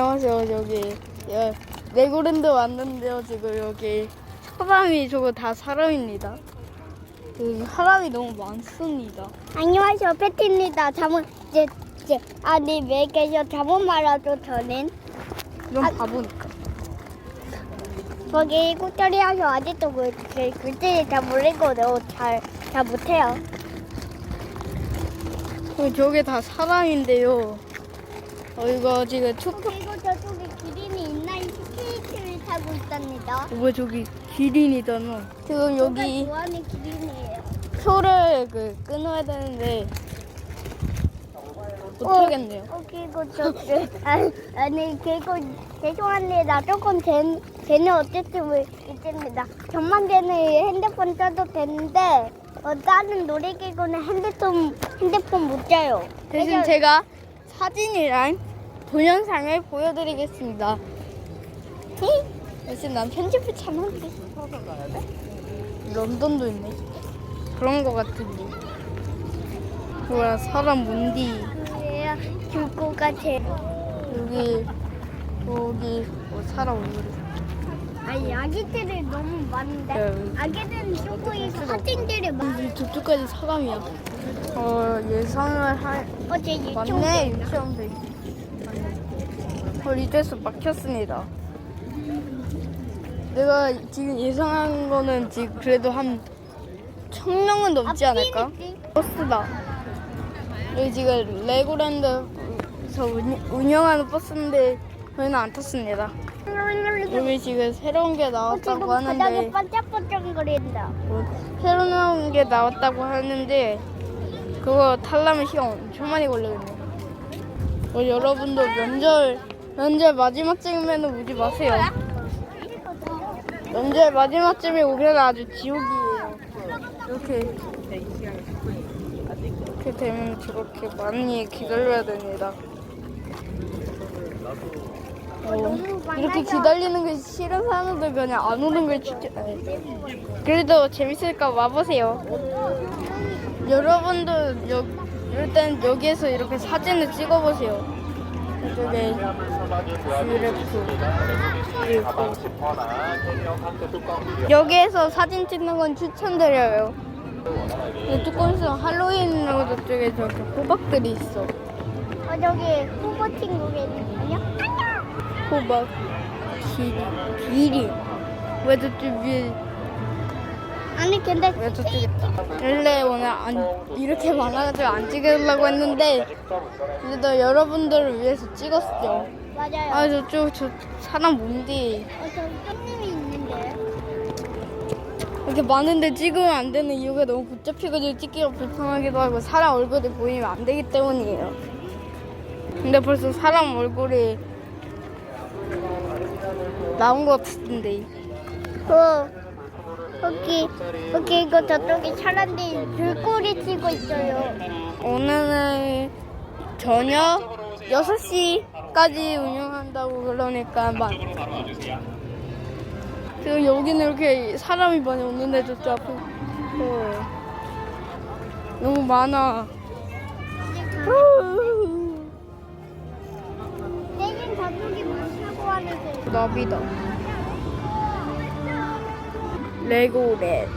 안녕하세요. 여기 예, 레고랜드 왔는데요. 지금 여기 사람이 저거 다 사람입니다. 그 사람이 너무 많습니다. 안녕하세요, 패티입니다. 잘못 이제 이제 아니 왜 계셔 잘못 말하죠 저는 이건 아. 바보니까. 거기 꽃자리하셔 아직도 그, 그 글씨를 잘 모르거든요. 잘 잘 못해요. 어, 저게 다 사람인데요. 어, 이거 지금 투표 그리고 저쪽에 기린이 인라인 스케이트를 타고 있답니다. 왜 저기 기린이잖아. 지금 제가 여기 좋아하는 기린이에요. 표를 그 끊어야 되는데 못하겠네요. 어, 그리고 저, 저 아니, 아니 그리고 죄송합니다. 조금 쟤, 쟤는 어쨌든 있습니다. 전망대는 핸드폰 써도 되는데 어, 다른 놀이기구는 핸드폰 핸드폰 못 짜요. 대신 제가 사진이랑 동영상을 보여드리겠습니다. 대신 난 편집을 참는데 런던도 있네. 그런 거 같은데. 뭐야 사람 뭔디 그래요. 줄거가 제 여기 여기 뭐 사람 얼굴이 아니 아기들이 너무 많은데 네. 아기들은 조금 사진들이 많아. 저쪽까지 사람이야. 어 예상을 할 어제 유치원 맞네 유치원생. 맞네. 어 이제서 막혔습니다. 내가 지금 예상한 거는 지금 그래도 한 천명은 넘지 않을까? 버스다. 여기 지금 레고랜드에서 운- 운영하는 버스인데 저희는 안 탔습니다. 여기 지금 새로운 게 어, 나왔다고 바닥에 하는데 반짝반짝거린다. 뭐 새로운 게 나왔다고 하는데 그거 타려면 시간 엄청 많이 걸리겠네요. 어, 여러분도 면접 면접 마지막 쯤에는 오지 마세요. 면접 마지막 쯤에 오면 아주 지옥이에요. 이렇게 이렇게 되면 저렇게 많이 기다려야 됩니다. 어, 이렇게 기다리는 게 싫은 사람들 그냥 안 오는 걸 추천. 그래도 재밌을까 와보세요. 여러분도 여, 일단 여기에서 이렇게 사진을 찍어보세요. 그래프 그리고 여기에서 사진 찍는 건 추천드려요. 근데 조금 있으면 할로윈으로 저쪽에 저렇게 호박들이 있어. 어 저기 후보 친구가 있는 아니야? 호박, 기리, 기리. 왜 저쪽 위에 아니 근데 왜 저쪽 있다. 원래 오늘 안, 이렇게 많아가지고 안 찍으려고 했는데 그래도 여러분들을 위해서 찍었죠. 맞아요. 아 저쪽 저 사람 뭔데 어, 저 손님이 있는데. 이렇게 많은데 찍으면 안 되는 이유가 너무 복잡해가지고 찍기가 불편하기도 하고 사람 얼굴이 보이면 안 되기 때문이에요. 근데 벌써 사람 얼굴이 나온 것 같은데 어 여기 여기 이거 저쪽에 사람들이 줄거리 치고 있어요. 오늘은 저녁 6시까지 운영한다고 그러니까 막 지금 여기는 이렇게 사람이 많이 오는데 저쪽 앞에. 어, 너무 많아. 저쪽이 물 타고 하는데. 나비다 레고랜드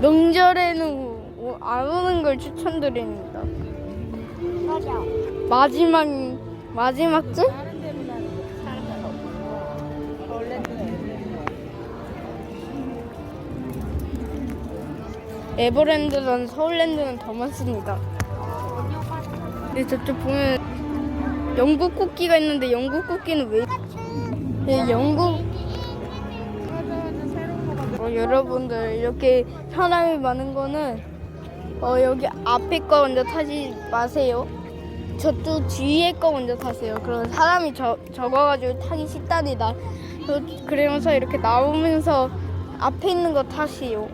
명절에는 오- 안 오는 걸 추천드립니다 맞아. 마지막 마지막 주? 에버랜드랑 서울랜드는 더 많습니다. 근데 저쪽 보면 영국 국기가 있는데 영국 국기는 왜? 예, 영국 어, 여러분들 이렇게 사람이 많은 거는 어, 여기 앞에 거 먼저 타지 마세요. 저쪽 뒤에 거 먼저 타세요. 그럼 사람이 적, 적어가지고 타기 쉽다니다. 그- 그러면서 이렇게 나오면서 앞에 있는 거 타세요.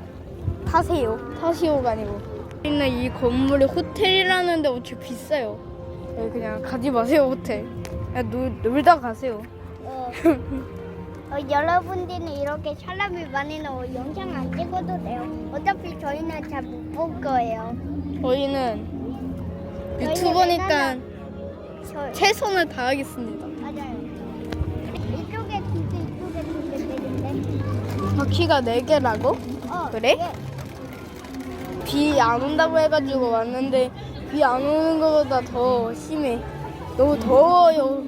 타세요. 타시오가 아니고. 있는 이 건물이 호텔이라는데 엄청 비싸요. 네, 그냥 가지 마세요 호텔. 그냥 놀, 놀다 가세요. 어. 어, 여러분들은 이렇게 사람이 많이 나오 영상 안 찍어도 돼요. 어차피 저희는 잘 못 볼 거예요. 저희는 유튜버니까 저 최선을 다하겠습니다. 맞아요. 이쪽에 두개 이쪽에 두개 내린데. 바퀴가 4개라고? 어. 그래? 예. 비 안 온다고 해가지고 왔는데 비 안 오는 것보다 더 심해. 너무 더워요.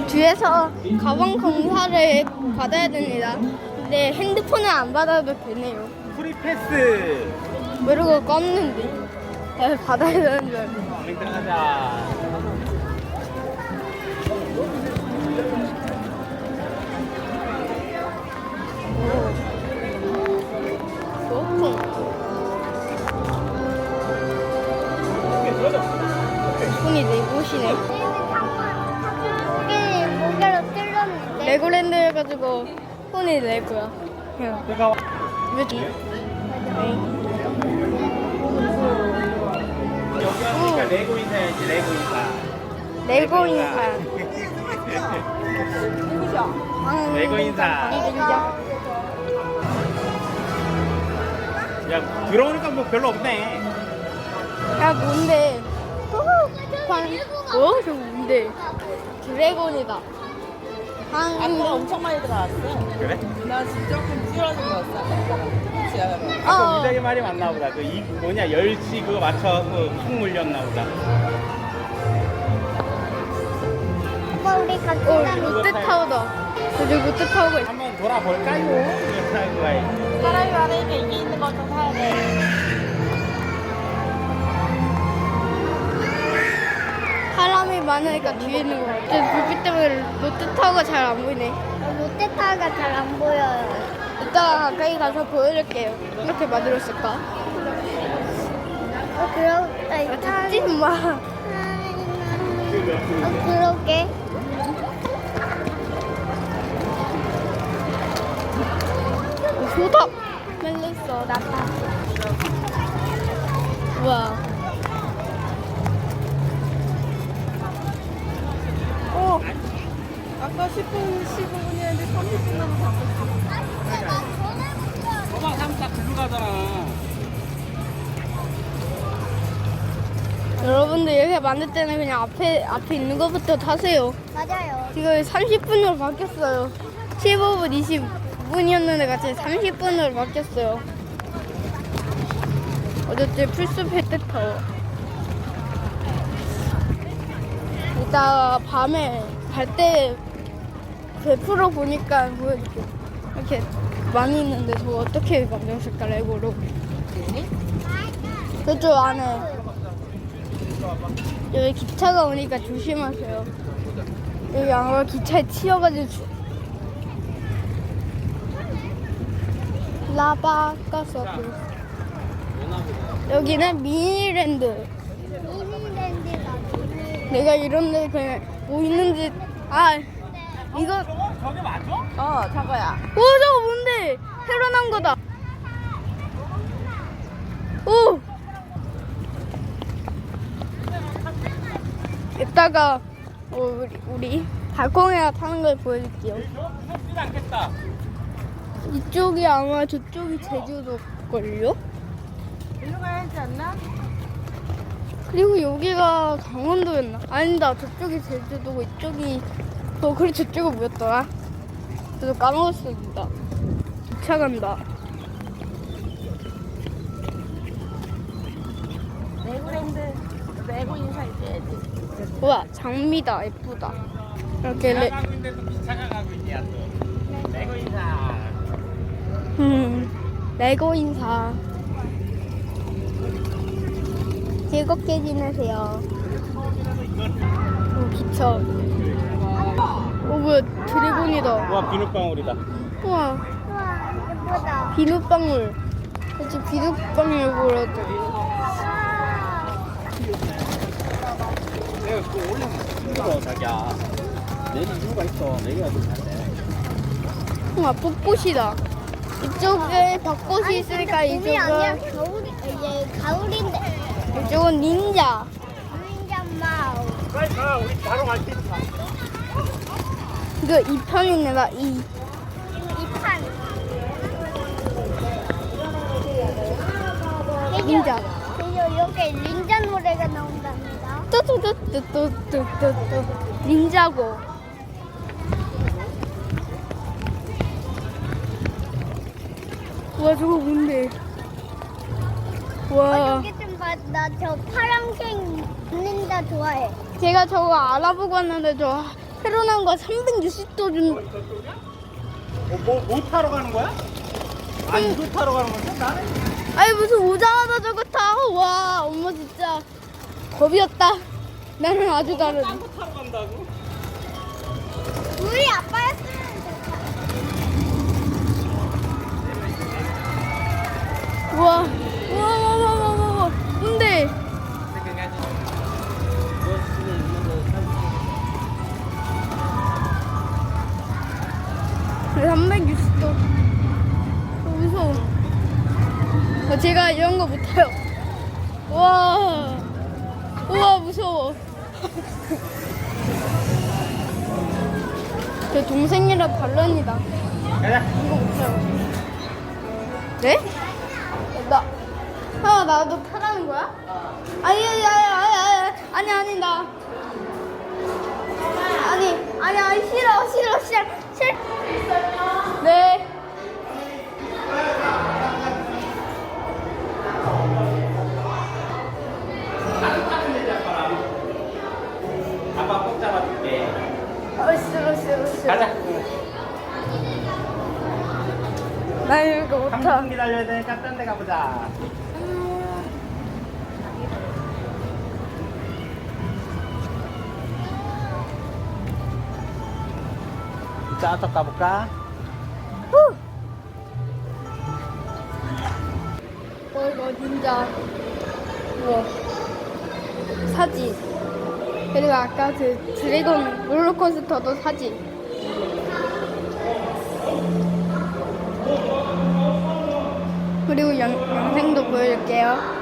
저 뒤에서 가방 검사를 받아야 됩니다. 근데 핸드폰을 안 받아도 되네요. 프리패스 모르고 껐는데 네, 받아야 되는 줄 알고. 들어 네 거야. 그냥 내가 왜지? 여기 왔으니까 레고 인사해야지 레고 인사 레고 인사. 레고 인사. 야 들어오니까 뭐 별로 없네 야 뭔데? 방. 어? 저 뭔데? 드래곤이다. 방. 아까 엄청 많이 들어왔어. 그래? 나 진짜 조금 찌러진 거였어. 아까. 지하로. 아까 어. 무지하게 말이 많나 보다 그 이 뭐냐 10시 그거 맞춰서 훅 물렸나 보다 아빠 우리 같이 어, 가면 롯데 타워다. 저기 롯데 타워가 있어. 한번 돌아볼까요? 이거 타고 가야지 사람이 많으니까 이게 있는 거 좀 사야 돼. 사람이 많으니까 뒤에 있는 거 같아. 불빛 때문에 롯데타워가 잘 안 보이네. 롯데타워가 잘 안 보여요. 이따가 가까이 가서 보여줄게요. 이렇게 만들었을까? 어, 그럼, 아, 아, 일단. 잡지 마. 어, 그러게. 소다. 멜리서 나타. 우와. 아까 10분, 15분이었는데 30분 남았어. 도망 삼다 글로 가잖아 여러분들 이렇게 만들 때는 그냥 앞에 앞에 있는 것부터 타세요. 맞아요. 지금 30분으로 바뀌었어요. 15분, 20분이었는데 같이 30분으로 바뀌었어요. 어쨌든 풀숲 햇빛타워. 이따 밤에 갈 때 100% 보니까 보여줄게. 이렇게 많이 있는데 저거 어떻게 만들었을까 레고로. 저쪽 안에 여기 기차가 오니까 조심하세요. 여기 아마 기차에 치여가지고 주... 라바 가서 여기는 미니랜드. 미니랜드가 미니. 내가 이런 데 그냥 뭐 있는지 아 이거 저게 맞아? 어, 저거야. 오 저거 뭔데 새로 나온 거다. 오. 이따가 어, 우리, 우리 발코니에 타는 걸 보여줄게요. 않겠다 이쪽이 아마 저쪽이 제주도걸요? 일로 가야 하지 않나? 그리고 여기가 강원도였나? 아니다 저쪽이 제주도고 이쪽이 어 그래 저쪽은 뭐였더라? 저도 까먹었습니다. 기차 간다. 레고랜드, 레고 인사 해줘야지. 우와 장미다 예쁘다. 이렇게 레, 가고 있는데도 기차가 가고 있냐 또 레고 인사 음, 레고 인사. 즐겁게 지내세요. 오 기차. 오 뭐야 드래곤이다. 우와 비눗방울이다 우와. 우와, 예쁘다. 비눗방울. 그치, 비눗방울 보라도. 내가 그거 올리면 힘들어 자기야 내리 이유가 있어 좀 잘돼 우와, 벚꽃이다. 이쪽에 벚꽃이 있으니까 봄이 이쪽은, 겨울이, 이제 가을인데. 이쪽은 닌자. 닌자 마우. 빨리 가 우리 바로 갈 테니까 이거 2편입니다, 이. 이판. 닌자. 그리고 이렇게 닌자 노래가 나온답니다. 뚜뚜뚜뚜뚜뚜뚜 닌자고 와 저거 뭔데 어, 와 여기 좀 봐. 나 저 파란색 닌자 좋아해. 제가 저거 알아보고 왔는데 저 페로난과 360도 준 어, 뭐, 뭐 타러 가는 거야? 아, 이거 타러 가는 건데? 나는 아니 무슨 오자마자 저거 타고 와 엄마 진짜 겁이었다 나는 아주 다른 딴거 타러 간다고? 우리 아빠였으면 우와 우와 제 동생이라 반란이다. 이거 못해요 네? 나, 아, 나도 타라는 거야? 아니, 아니, 아니, 아니, 아니, 아니, 아니, 나. 아니, 아니, 아니, 싫어, 싫어, 싫어, 싫어. 네. 기다려야 되니까 딴 데 가보자. 짜서 가볼까? 어, 이거 진짜. 뭐. 사지. 그리고 아까 그 드래곤 롤러코스터도 사지. 그리고 영, 영상도 보여줄게요.